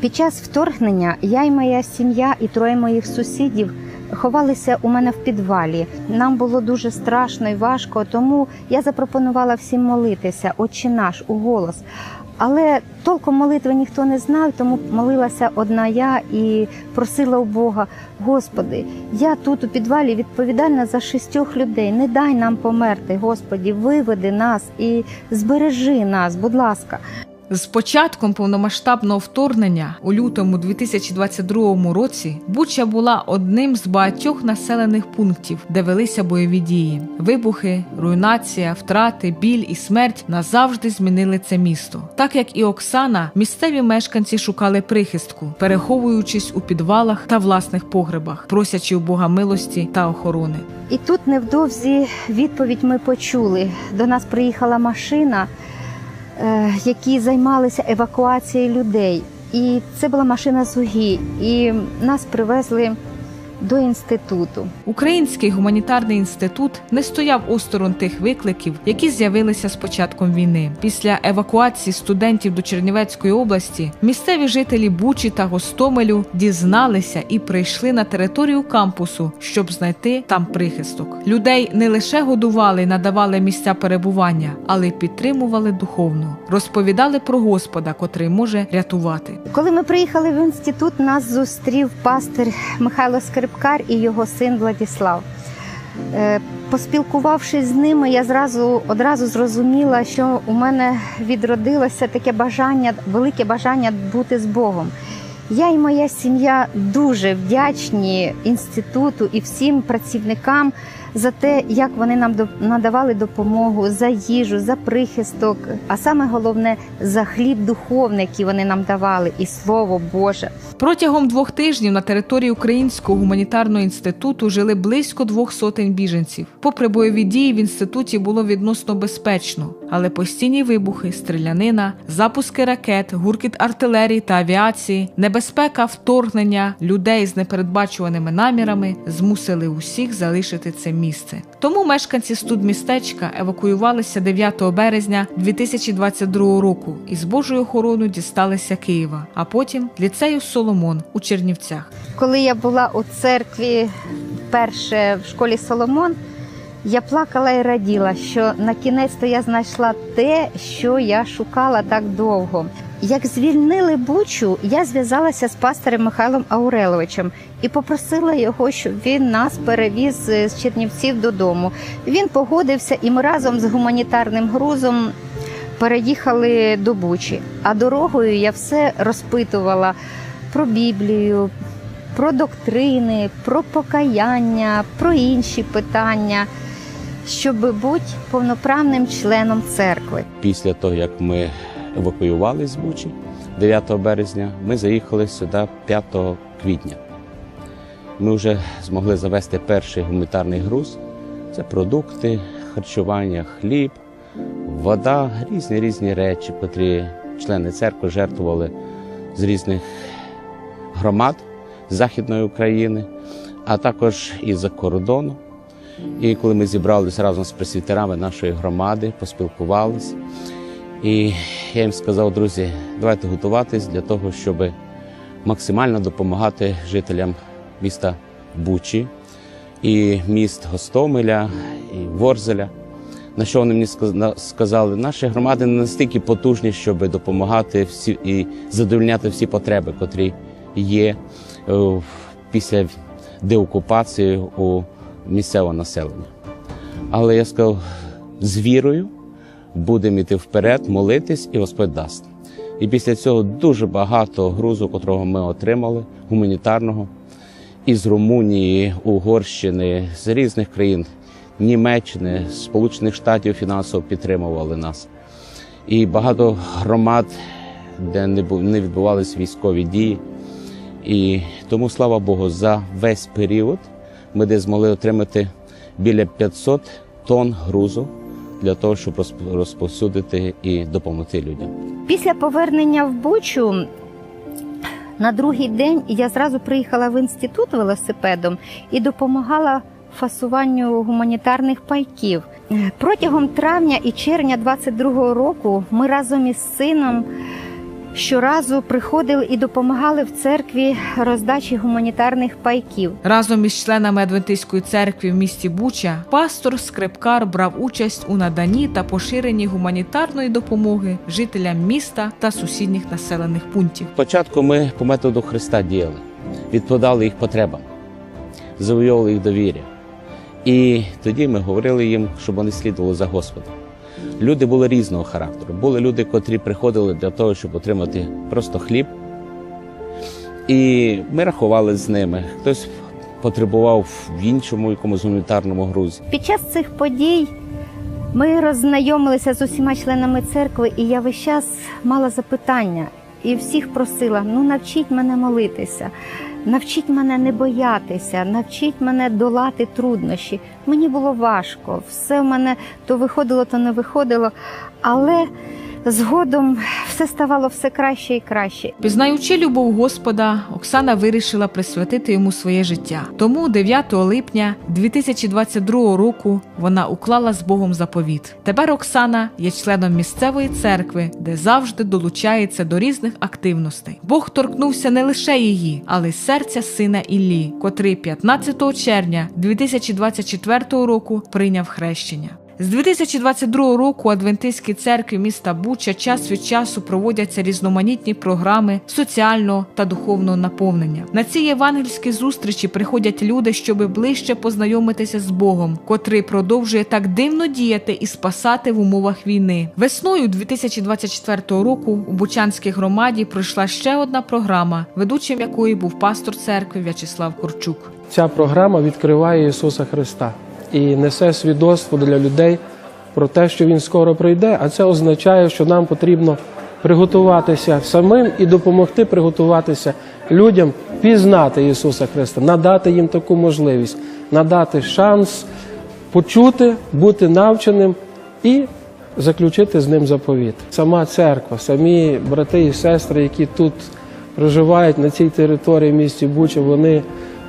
Під час вторгнення я і моя сім'я, і троє моїх сусідів ховалися у мене в підвалі. Нам було дуже страшно і важко, тому я запропонувала всім молитися, Отче наш, у голос. Але толком молитви ніхто не знав, тому молилася одна я і просила у Бога: Господи, я тут у підвалі відповідальна за шістьох людей. Не дай нам померти, Господі, виведи нас і збережи нас, будь ласка. З початком повномасштабного вторгнення у лютому 2022 році Буча була одним з багатьох населених пунктів, де велися бойові дії. Вибухи, руйнація, втрати, біль і смерть назавжди змінили це місто. Так як і Оксана, місцеві мешканці шукали прихистку, переховуючись у підвалах та власних погребах, просячи у Бога милості та охорони. І тут невдовзі відповідь ми почули. До нас приїхала машина, які займалися евакуацією людей. І це була машина ЗУГІ. І нас привезли до інституту. Український гуманітарний інститут не стояв осторонь тих викликів, які з'явилися з початком війни. Після евакуації студентів до Чернівецької області місцеві жителі Бучі та Гостомелю дізналися і прийшли на територію кампусу, щоб знайти там прихисток. Людей не лише годували надавали місця перебування, але й підтримували духовно, розповідали про Господа, котрий може рятувати. Коли ми приїхали в інститут, нас зустрів пастир Михайло Скрипкар і його син Владіслав. Е, Поспілкувавшись з ними, я зразу одразу зрозуміла, що у мене відродилося таке бажання, велике бажання бути з Богом. Я і моя сім'я дуже вдячні інституту і всім працівникам за те, як вони нам надавали допомогу за їжу, за прихисток, а саме головне за хліб духовний, який вони нам давали, і слово Боже. Протягом двох тижнів на території Українського гуманітарного інституту жили близько двох сотень біженців. Попри бойові дії, в інституті було відносно безпечно, але постійні вибухи, стрілянина, запуски ракет, гуркіт артилерії та авіації, небезпека вторгнення людей з непередбачуваними намірами змусили усіх залишити це місце. Тому мешканці студмістечка евакуювалися 9 березня 2022 року і з Божою охороною дісталися Києва, а потім ліцею Соломон у Чернівцях. Коли я була у церкві перше в школі Соломон, я плакала і раділа, що на кінець то я знайшла те, що я шукала так довго. Як звільнили Бучу, я зв'язалася з пастором Михайлом Ауреловичем і попросила його, щоб він нас перевіз е, з Чернівців додому. Він погодився, і ми разом з гуманітарним грузом переїхали до Бучі. А дорогою я все розпитувала про Біблію, про доктрини, про покаяння, про інші питання, щоб бути повноправним членом церкви. Після того, як ми евакуювали з Бучі 9 березня, ми заїхали сюди 5 квітня. Ми вже змогли завести перший гуманітарний груз. Це продукти, харчування, хліб, вода, різні різні речі, котрі члени церкви жертвували з різних громад Західної України, а також із-за кордону. І коли ми зібралися разом з пресвітерами нашої громади, поспілкувалися. І я їм сказав, друзі, давайте готуватись для того, щоб максимально допомагати жителям міста Бучі і міст Гостомеля і Ворзеля. На що вони мені сказ- сказали, наші громади не настільки потужні, щоб допомагати всі і задовольняти всі потреби, котрі є е, після деокупації у місцевого населення. Але я сказав, з вірою будемо йти вперед, молитись, і Господь дасть. І після цього дуже багато грузу, котрого ми отримали, гуманітарного, із Румунії, Угорщини, з різних країн, Німеччини, Сполучених Штатів фінансово підтримували нас. І багато громад, де не відбувалися військові дії. І тому, слава Богу, за весь період ми десь змогли отримати біля 500 тонн грузу для того, щоб розп- розповсюдити і допомогти людям. Після повернення в Бучу на другий день я зразу приїхала в інститут велосипедом і допомагала фасуванню гуманітарних пайків. Протягом травня і червня 22-го року ми разом із сином щоразу приходили і допомагали в церкві роздачі гуманітарних пайків. Разом із членами Адвентистської церкви в місті Буча пастор Скрипкар брав участь у наданні та поширенні гуманітарної допомоги жителям міста та сусідніх населених пунктів. Спочатку ми по методу Христа діяли, відповідали їх потребам, завойовували їх довір'я. І тоді ми говорили їм, щоб вони слідували за Господом. Люди були різного характеру. Були люди, котрі приходили для того, щоб отримати просто хліб. І ми рахували з ними. Хтось потребував в іншому якомусь гуманітарному грузі. Під час цих подій ми роззнайомилися з усіма членами церкви, і я весь час мала запитання і всіх просила: ну навчіть мене молитися, навчіть мене не боятися, навчіть мене долати труднощі. Мені було важко, все в мене то виходило, то не виходило, але згодом все ставало все краще і краще. Пізнаючи любов Господа, Оксана вирішила присвятити йому своє життя. Тому 9 липня 2022 року вона уклала з Богом заповіт. Тепер Оксана є членом місцевої церкви, де завжди долучається до різних активностей. Бог торкнувся не лише її, але й серця сина Іллі, котрий 15 червня 2024 року прийняв хрещення. З 2022 року у церкві міста Буча час від часу проводяться різноманітні програми соціального та духовного наповнення. На ці євангельські зустрічі приходять люди, щоби ближче познайомитися з Богом, котрий продовжує так дивно діяти і спасати в умовах війни. Весною 2024 року у Бучанській громаді пройшла ще одна програма, ведучим якої був пастор церкви В'ячеслав Корчук. Ця програма відкриває Ісуса Христа і несе свідоцтво для людей про те, що Він скоро прийде. А це означає, що нам потрібно приготуватися самим і допомогти приготуватися людям пізнати Ісуса Христа, надати їм таку можливість, надати шанс почути, бути навченим і заключити з ним заповіт. Сама церква, самі брати і сестри, які тут проживають на цій території в місті Буча, вони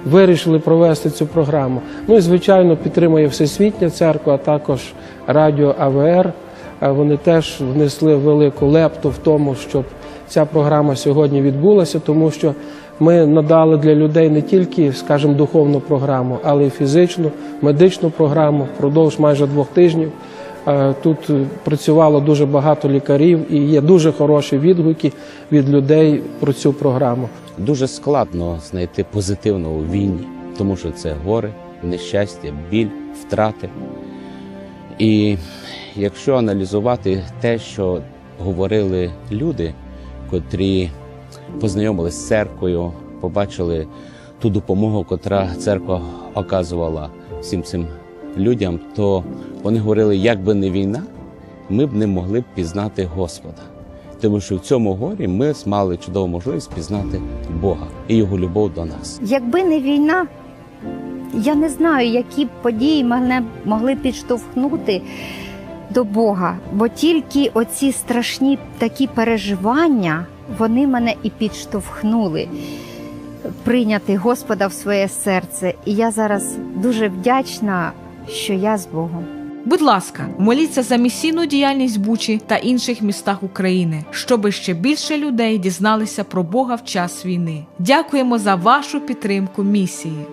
вирішили провести цю програму. Ну і звичайно підтримує Всесвітня церква, а також радіо АВР. Е, Вони теж внесли велику лепту в тому, щоб ця програма сьогодні відбулася, тому що ми надали для людей не тільки, скажімо, духовну програму, але й фізичну, медичну програму впродовж майже двох тижнів. Е, Тут е, працювало дуже багато лікарів і є дуже хороші відгуки від людей про цю програму. Дуже складно знайти позитивного у війні, тому що це горе, нещастя, біль, втрати. І якщо аналізувати те, що говорили люди, котрі познайомилися з церквою, побачили ту допомогу, котра церква оказувала всім цим людям, то вони говорили, як би не війна, ми б не могли б пізнати Господа. Тому що в цьому горі ми мали чудову можливість пізнати Бога і Його любов до нас. Якби не війна, я не знаю, які події мене могли підштовхнути до Бога, бо тільки оці страшні такі переживання вони мене і підштовхнули прийняти Господа в своє серце. І я зараз дуже вдячна, що я з Богом. Будь ласка, моліться за місійну діяльність Бучі та інших містах України, щоби ще більше людей дізналися про Бога в час війни. Дякуємо за вашу підтримку місії.